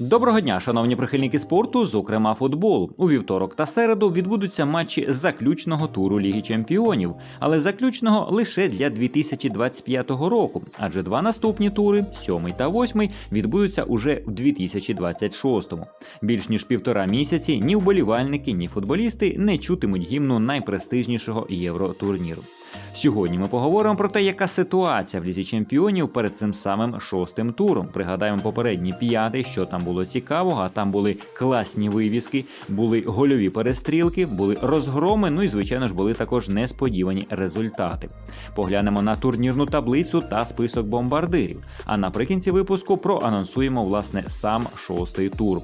Доброго дня, шановні прихильники спорту, зокрема футболу. У вівторок та середу відбудуться матчі заключного туру Ліги Чемпіонів, але заключного лише для 2025 року, адже два наступні тури, сьомий та восьмий, відбудуться уже в 2026. Більш ніж півтора місяці ні вболівальники, ні футболісти не чутимуть гімну найпрестижнішого євротурніру. Сьогодні ми поговоримо про те, яка ситуація в лізі чемпіонів перед цим самим шостим туром. Пригадаємо попередній п'ятий, що там було цікавого. А там були класні вивіски, були гольові перестрілки, були розгроми. Ну і звичайно ж були також несподівані результати. Поглянемо на турнірну таблицю та список бомбардирів. А наприкінці випуску проанонсуємо власне сам шостий тур.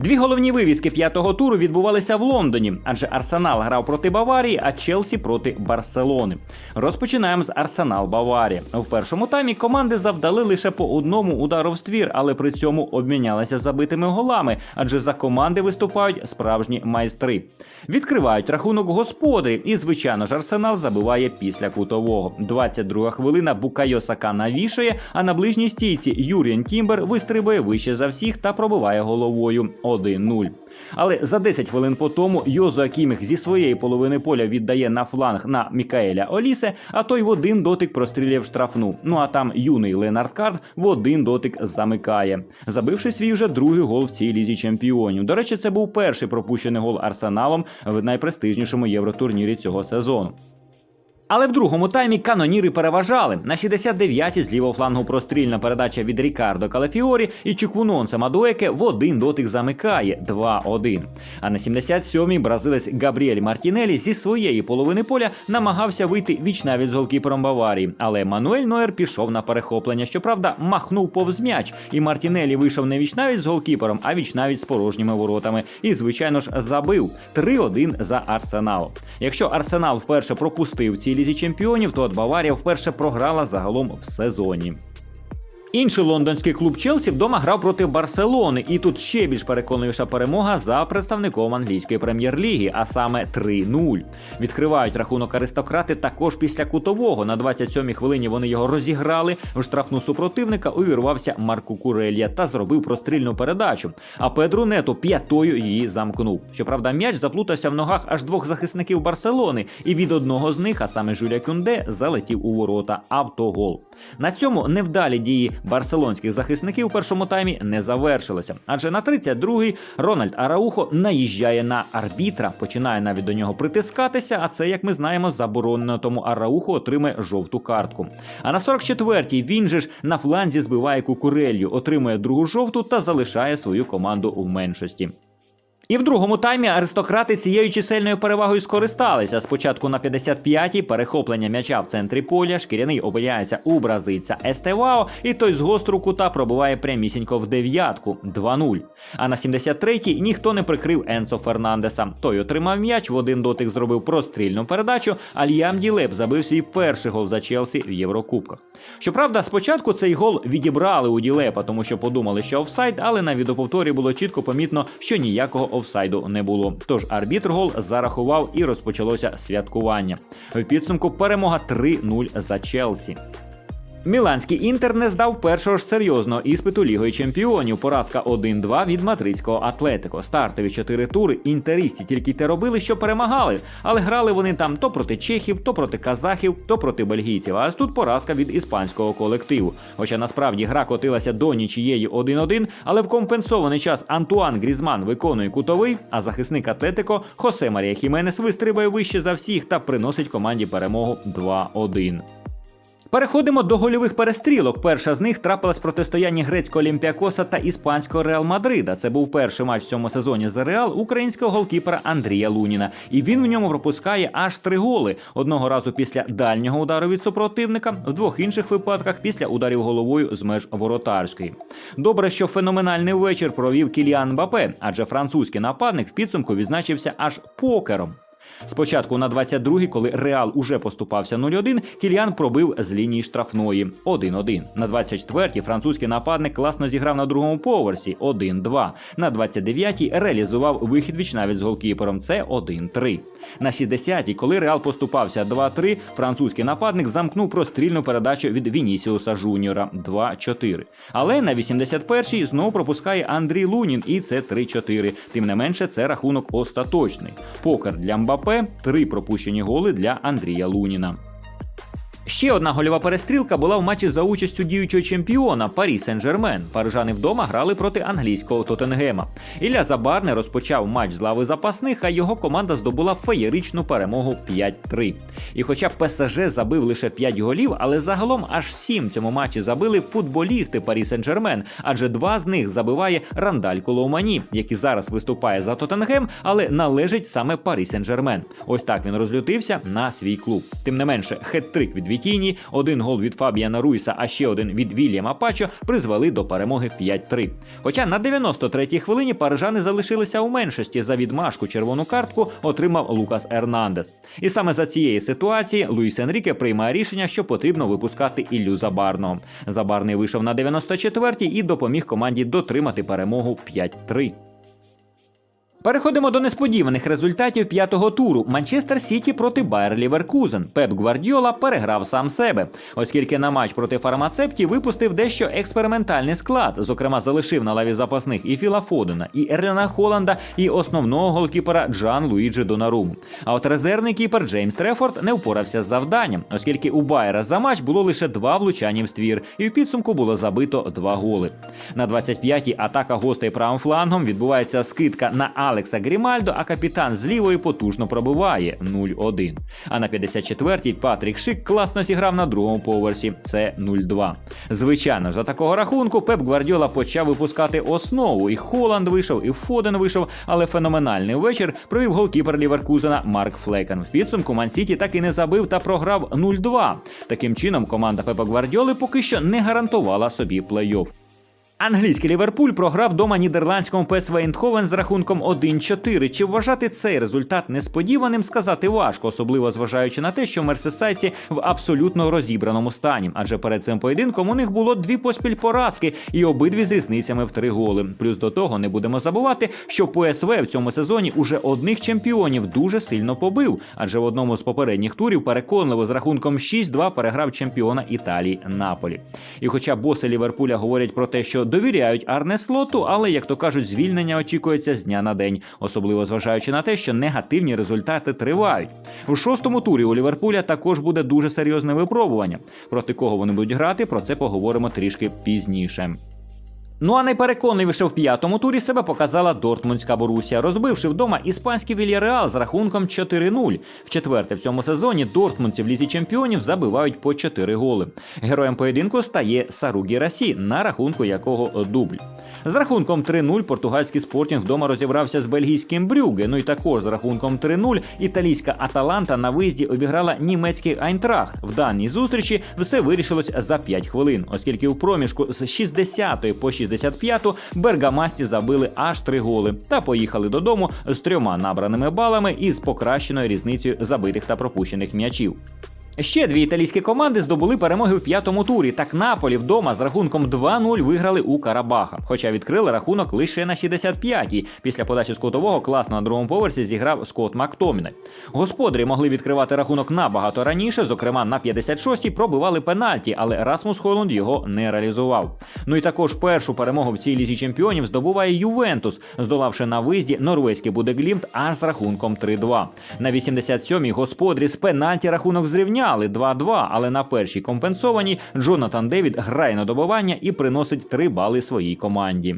Дві головні вивіски п'ятого туру відбувалися в Лондоні, адже Арсенал грав проти Баварії, а Челсі проти Барселони. Розпочинаємо з Арсенал Баварія. В першому таймі команди завдали лише по одному удару в ствір, але при цьому обмінялися забитими голами, адже за команди виступають справжні майстри. Відкривають рахунок господарів, і звичайно ж Арсенал забиває після кутового. 22 хвилина Букайо Сака навішує, а на ближній стійці Юріан Тімбер вистрибує вище за всіх та пробиває головою. 1-0. Але за 10 хвилин по тому Йозу Акіміх зі своєї половини поля віддає на фланг на Мікаеля Олісе, а той в один дотик простріляє в штрафну. Ну а там юний Ленард Карт в один дотик замикає, забивши свій вже другий гол в цій лізі чемпіонів. До речі, це був перший пропущений гол арсеналом в найпрестижнішому євротурнірі цього сезону. Але в другому таймі каноніри переважали. На 69-й з лівого флангу прострільна передача від Рікардо Калафіорі і Чуквунонса Мадуеке в один дотик замикає 2-1. А на 77-й бразилець Габріель Мартінелі зі своєї половини поля намагався вийти вічнавість з голкіпером Баварії. Але Мануель Ноєр пішов на перехоплення. Щоправда, махнув повз м'яч, і Мартінелі вийшов не вічнавість з голкіпером, а вічнавість з порожніми воротами. І, звичайно ж, забив 3-1 за Арсенал. Якщо Арсенал вперше пропустив ці лізі чемпіонів, то от Баварія вперше програла загалом в сезоні. Інший лондонський клуб Челсі вдома грав проти Барселони, і тут ще більш переконливіша перемога за представником англійської прем'єр-ліги, а саме 3-0. Відкривають рахунок аристократи також після кутового. На 27-й хвилині вони його розіграли. В штрафну супротивника увірвався Марку Курелья та зробив прострільну передачу. А Педру Нето п'ятою її замкнув. Щоправда, м'яч заплутався в ногах аж двох захисників Барселони, і від одного з них, а саме Жюля Кюнде, залетів у ворота автогол. На цьому невдалі дії барселонських захисників у першому таймі не завершилося. Адже на 32-й Рональд Араухо наїжджає на арбітра, починає навіть до нього притискатися. А це, як ми знаємо, заборонено, тому Араухо отримає жовту картку. А на 44-й він же ж на фланзі збиває кукурелью, отримує другу жовту та залишає свою команду у меншості. І в другому таймі аристократи цією чисельною перевагою скористалися. Спочатку на 55-й перехоплення м'яча в центрі поля, шкіряний опиняється у бразильця Естевао, і той з гостру кута пробиває прямісінько в дев'ятку 2-0. А на 73-й ніхто не прикрив Енсо Фернандеса. Той отримав м'яч, в один дотик зробив прострільну передачу, а Ліам Ділеп забив свій перший гол за Челсі в Єврокубках. Щоправда, спочатку цей гол відібрали у Ділепа, тому що подумали, що офсайд, але на відеоповторі було чітко помітно, що ніякого офсайду не було. Тож арбітр гол зарахував і розпочалося святкування. В підсумку перемога 3-0 за Челсі. Міланський інтер не здав першого ж серйозного іспиту Лігою Чемпіонів. Поразка 1-2 від мадридського Атлетико. Стартові чотири тури інтеристі тільки те робили, що перемагали, але грали вони там то проти чехів, то проти казахів, то проти бельгійців. А тут поразка від іспанського колективу. Хоча насправді гра котилася до нічієї 1-1, але в компенсований час Антуан Грізман виконує кутовий, а захисник Атлетико Хосе Марія Хіменес вистрибає вище за всіх та приносить команді перемогу 2-1. Переходимо до гольових перестрілок. Перша з них трапилась протистояння грецького Олімпіакоса та іспанського Реал Мадрида. Це був перший матч в цьому сезоні за Реал українського голкіпера Андрія Луніна. І він в ньому пропускає аж три голи: одного разу після дальнього удару від супротивника, в двох інших випадках після ударів головою з меж воротарської. Добре, що феноменальний вечір провів Кіліан Бапе, адже французький нападник в підсумку відзначився аж покером. Спочатку на 22-й, коли Реал уже поступався 0-1, Кіліан пробив з лінії штрафної 1-1. На 24-й французький нападник класно зіграв на другому поверсі 1-2. На 29-й реалізував вихід віч навіть з голкіпером. Це 1-3. На 60-й, коли Реал поступався 2-3, французький нападник замкнув прострільну передачу від Вінісіуса Жуніора 2-4. Але на 81-й знову пропускає Андрій Лунін, і це 3-4. Тим не менше, це рахунок остаточний. Покер для Мбапе, три пропущені голи для Андрія Луніна. Ще одна гольова перестрілка була в матчі за участю діючого чемпіона Парі Сен-Жермен. Парижани вдома грали проти англійського Тоттенгема. Ілля Забарне розпочав матч з лави запасних, а його команда здобула феєричну перемогу 5-3. І хоча ПСЖ забив лише 5 голів, але загалом аж 7 в цьому матчі забили футболісти Парі Сен-Жермен, адже два з них забиває Рандаль Колоумані, який зараз виступає за Тоттенгем, але належить саме Парі Сен-Жермен. Ось так він розлютився на свій клуб. Тим не менше, хет-трик від Вітіні, один гол від Фабіана Руйса, а ще один від Вільяма Пачо призвели до перемоги 5-3. Хоча на 93-й хвилині парижани залишилися у меншості за відмашку червону картку отримав Лукас Ернандес. І саме за цієї ситуації Луїс Енріке приймає рішення, що потрібно випускати Іллю Забарного. Забарний вийшов на 94-й і допоміг команді дотримати перемогу 5-3. Переходимо до несподіваних результатів п'ятого туру. Манчестер Сіті проти Байер Ліверкузен. Пеп Гвардіола переграв сам себе, оскільки на матч проти фармацепті випустив дещо експериментальний склад. Зокрема, залишив на лаві запасних і Філа Фодена, і Ерлена Холланда, і основного голкіпера Джан Луїджі Донаруму. А от резервний кіпер Джеймс Трефорд не впорався з завданням, оскільки у Байера за матч було лише два влучання в ствір, і в підсумку було забито два голи. На 25-й атака гостей правим флангом відбувається скидка на Алекса Грімальдо, а капітан з лівої потужно пробиває 0-1. А на 54-й Патрік Шик класно зіграв на другому поверсі. Це 0-2. Звичайно, за такого рахунку Пеп Гвардіола почав випускати основу. І Холланд вийшов, і Фоден вийшов, але феноменальний вечір провів голкіпер Ліверкузена Марк Флекен. В підсумку Ман-Сіті так і не забив та програв 0-2. Таким чином, команда Пепа Гвардіоли поки що не гарантувала собі плей-офф. Англійський Ліверпуль програв дома нідерландському ПСВ Ейндховен з рахунком 1-4. Чи вважати цей результат несподіваним, сказати важко, особливо зважаючи на те, що мерсесайці в абсолютно розібраному стані. Адже перед цим поєдинком у них було дві поспіль поразки і обидві з різницями в три голи. Плюс до того не будемо забувати, що ПСВ в цьому сезоні уже одних чемпіонів дуже сильно побив, адже в одному з попередніх турів переконливо з рахунком 6-2 переграв чемпіона Італії Наполі. І хоча боси Ліверпуля говорять про те, що довіряють Арне Слоту, але як то кажуть, звільнення очікується з дня на день, особливо зважаючи на те, що негативні результати тривають. У шостому турі у Ліверпуля також буде дуже серйозне випробування. Проти кого вони будуть грати, про це поговоримо трішки пізніше. Ну а найпереконливіше в п'ятому турі себе показала Дортмундська Борусія, розбивши вдома іспанський Вільяреал з рахунком 4-0. В четверте в цьому сезоні Дортмундці в лізі чемпіонів забивають по 4 голи. Героєм поєдинку стає Саругі Расі, на рахунку якого дубль. З рахунком 3-0 португальський спортінг вдома розібрався з бельгійським Брюге. Ну і також з рахунком 3-0 італійська Аталанта на виїзді обіграла німецький Айнтрахт. В даній зустрічі все вирішилось за 5 хвилин, оскільки у проміжку з 60 по 65 бергамасті забили аж три голи та поїхали додому з трьома набраними балами і з покращеною різницею забитих та пропущених м'ячів. Ще дві італійські команди здобули перемоги в п'ятому турі. Так Наполі вдома з рахунком 2-0 виграли у Карабаха, хоча відкрили рахунок лише на 65-й. Після подачі з кутового класно на другому поверсі зіграв Скотт Мактомінай. Господарі могли відкривати рахунок набагато раніше. Зокрема, на 56-й пробивали пенальті, але Расмус Холланд його не реалізував. Ну і також першу перемогу в цій лізі чемпіонів здобуває Ювентус, здолавши на виїзді норвезький Будеглімт аж з рахунком 3-2. На 87-й господарі з пенальті рахунок зрівняв зрівняли 2-2, але на першій компенсованій Джонатан Девід грає на добивання і приносить 3 бали своїй команді.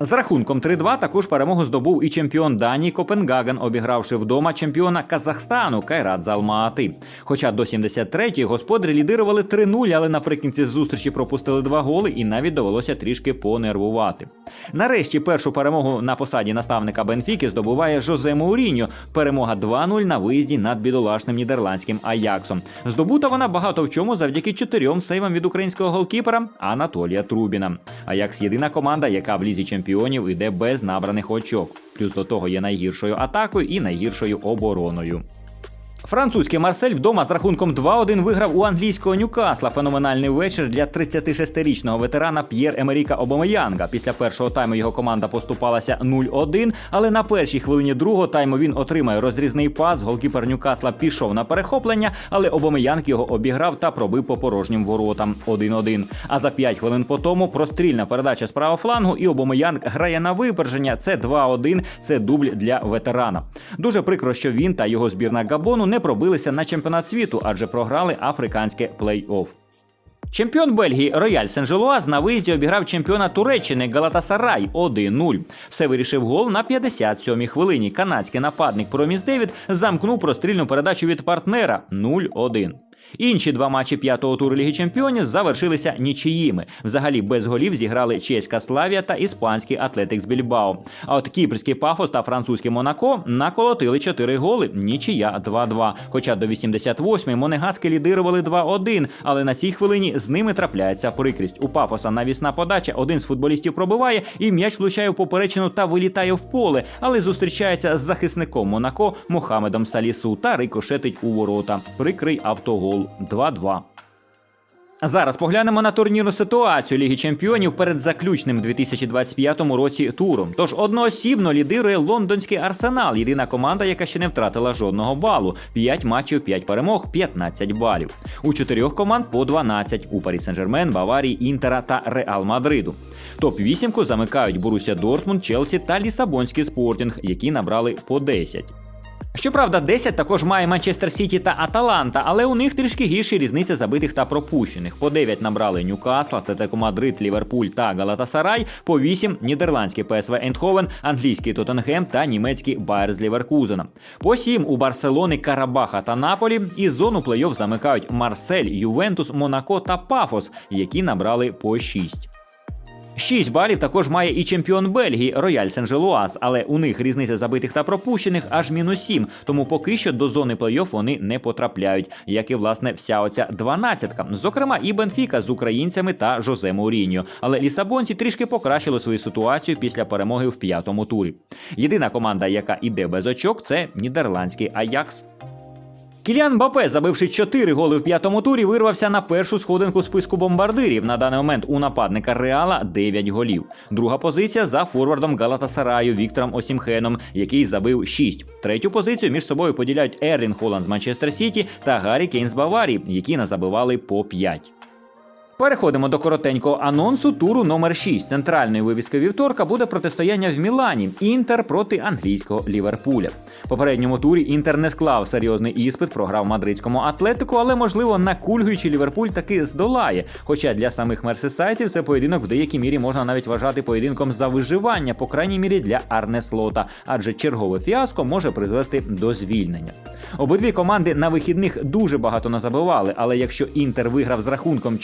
З рахунком 3-2 також перемогу здобув і чемпіон Данії Копенгаген, обігравши вдома чемпіона Казахстану Кайрат Залмаати. Хоча до 73-ї господарі лідирували 3-0, але наприкінці зустрічі пропустили два голи і навіть довелося трішки понервувати. Нарешті першу перемогу на посаді наставника Бенфіки здобуває Жозе Мауріньо. Перемога 2-0 на виїзді над бідолашним нідерландським Аяксом. Здобута вона багато в чому завдяки чотирьом сейвам від українського голкіпера Анатолія Трубіна. Аякс єдина команда, яка в лізі чемпіонів іде без набраних очок. плюс до того є найгіршою атакою і найгіршою обороною. Французький Марсель вдома з рахунком 2-1 виграв у англійського Ньюкасла. Феноменальний вечір для 36-річного ветерана П'єр Емеріка Обомеянга. Після першого тайму його команда поступалася 0-1, але на першій хвилині другого тайму він отримає розрізний пас. Голкіпер Ньюкасла пішов на перехоплення, але Обомеянг його обіграв та пробив по порожнім воротам 1-1. А за 5 хвилин по тому прострільна передача з правого флангу, і Обомеянг грає на випередження. Це 2-1, це дубль для ветерана. Дуже прикро, що він та його збірна Габону не пробилися на чемпіонат світу, адже програли африканське плей-офф. Чемпіон Бельгії Рояль Сен-Желуаз на виїзді обіграв чемпіона Туреччини Галатасарай 1-0. Все вирішив гол на 57-й хвилині. Канадський нападник Проміс Девід замкнув прострільну передачу від партнера 0-1. Інші два матчі п'ятого туру Ліги Чемпіонів завершилися нічиїми. Взагалі без голів зіграли чеська Славія та іспанський Атлетикс Більбао. А от кіпрський пафос та французький Монако наколотили 4 голи. Нічия 2-2. Хоча до 88-ї монегаски лідирували 2-1, але на цій хвилині з ними трапляється прикрість. У пафоса навісна подача. Один з футболістів пробиває, і м'яч влучає в поперечину та вилітає в поле, але зустрічається з захисником Монако Мохамедом Салісу та рикошетить у ворота. Прикрий автогол 2-2. Зараз поглянемо на турнірну ситуацію Ліги Чемпіонів перед заключним 2025 році туром. Тож одноосібно лідирує лондонський арсенал, єдина команда, яка ще не втратила жодного балу. 5 матчів, 5 перемог, 15 балів. У чотирьох команд по 12 у Парі Сен-Жермен, Баварії, Інтера та Реал Мадриду. Топ 8 замикають Боруся Дортмунд, Челсі та Лісабонський спортінг, які набрали по 10. Щоправда, 10 також має Манчестер Сіті та Аталанта, але у них трішки гірші різниця забитих та пропущених. По 9 набрали Ньюкасл, Атлетико Мадрид, Ліверпуль та Галатасарай, по 8 нідерландський ПСВ Ендховен, англійський Тоттенгем та німецький Байер з Ліверкузена. По 7 у Барселони, Карабаха та Наполі. І зону плей-офф замикають Марсель, Ювентус, Монако та Пафос, які набрали по 6. 6 балів також має і чемпіон Бельгії Рояль Сен-Желуаз, але у них різниця забитих та пропущених аж мінус 7, тому поки що до зони плей-офф вони не потрапляють, як і власне вся оця дванадцятка. Зокрема, і Бенфіка з українцями та Жозе Мауріньо. Але лісабонці трішки покращили свою ситуацію після перемоги в п'ятому турі. Єдина команда, яка іде без очок, це нідерландський Аякс. Кіліан Бапе, забивши 4 голи в п'ятому турі, вирвався на першу сходинку списку бомбардирів. На даний момент у нападника Реала 9 голів. Друга позиція за форвардом Галатасараю Віктором Осімхеном, який забив 6. Третю позицію між собою поділяють Ерлін Холланд з Манчестер Сіті та Гаррі Кейн з Баварії, які назабивали по 5. Переходимо до коротенького анонсу туру номер 6. Центральною вивіскою вівторка буде протистояння в Мілані. Інтер проти англійського Ліверпуля. Попередньому турі Інтер не склав серйозний іспит, програв мадридському атлетику, але можливо накульгуючи Ліверпуль таки здолає. Хоча для самих мерсисайців це поєдинок в деякій мірі можна навіть вважати поєдинком за виживання, по крайній мірі для Арне Слота, адже чергове фіаско може призвести до звільнення. Обидві команди на вихідних дуже багато назабивали, але якщо Інтер виграв з рахунком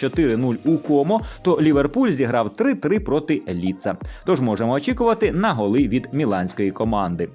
4-0 у Комо, то Ліверпуль зіграв 3-3 проти Ліца. Тож можемо очікувати на голи від міланської команди.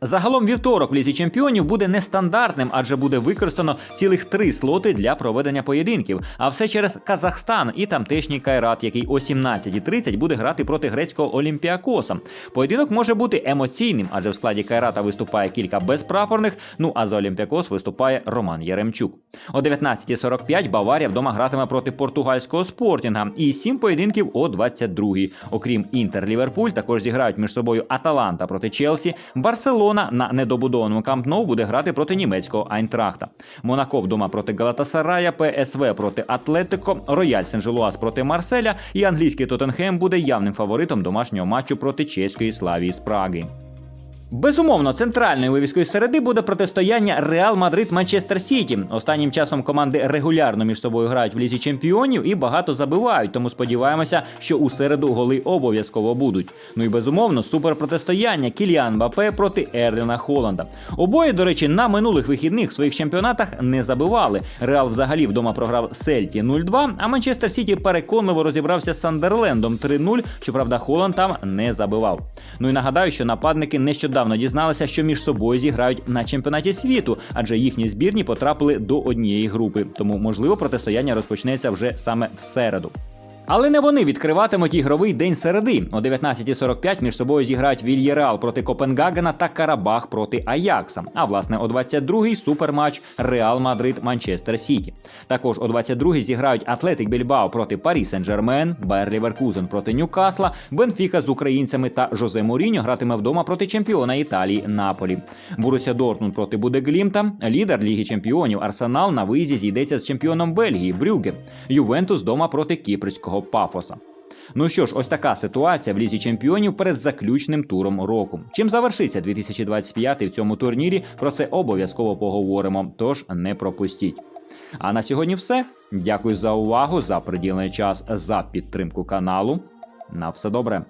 Загалом вівторок в лізі чемпіонів буде нестандартним, адже буде використано цілих три слоти для проведення поєдинків. А все через Казахстан і тамтешній Кайрат, який о 17.30 буде грати проти грецького Олімпіакоса. Поєдинок може бути емоційним, адже в складі Кайрата виступає кілька безпрапорних. Ну а за Олімпіакос виступає Роман Яремчук. О 19.45 Баварія вдома гратиме проти португальського спортінга. І сім поєдинків о 22.00. Окрім Інтер Ліверпуль, також зіграють між собою Аталанта проти Челсі, Барселона на недобудованому Камп Ноу буде грати проти німецького Айнтрахта. Монако вдома проти Галатасарая, ПСВ проти Атлетико, Рояль Сен-Желуаз проти Марселя і англійський Тоттенхем буде явним фаворитом домашнього матчу проти чеської Славії з Праги. Безумовно, центральною вивіскою середи буде протистояння Реал Мадрид Манчестер Сіті. Останнім часом команди регулярно між собою грають в лізі чемпіонів і багато забивають, тому сподіваємося, що у середу голи обов'язково будуть. Ну і безумовно, суперпротистояння Кіліан Бапе проти Ерліна Холланда. Обоє, до речі, на минулих вихідних в своїх чемпіонатах не забивали. Реал взагалі вдома програв Сельті 0-2, а Манчестер Сіті переконливо розібрався з Сандерлендом 3-0. Щоправда, Холланд там не забивав. Ну і нагадаю, що нападники нещодавно дізналися, що між собою зіграють на чемпіонаті світу, адже їхні збірні потрапили до однієї групи. Тому можливо протистояння розпочнеться вже саме в середу. Але не вони відкриватимуть ігровий день середи. О 19.45 між собою зіграють Вільєреал проти Копенгагена та Карабах проти Аякса. А власне о 22-й суперматч Реал Мадрид Манчестер Сіті. Також о 22-й зіграють Атлетик Більбао проти Парі Сен-Жермен, Байер Ліверкузен проти Ньюкасла, Бенфіка з українцями та Жозе Моріньо гратиме вдома проти чемпіона Італії Наполі. Боруся Дортмунд проти Будеглімта. Лідер Ліги Чемпіонів Арсенал на виїзді зійдеться з чемпіоном Бельгії Брюгге. Ювентус дома проти кіпрського Пафоса. Ну що ж, ось така ситуація в лізі чемпіонів перед заключним туром року. Чим завершиться 2025 в цьому турнірі? Про це обов'язково поговоримо. Тож не пропустіть. А на сьогодні все. Дякую за увагу, за приділений час, за підтримку каналу. На все добре.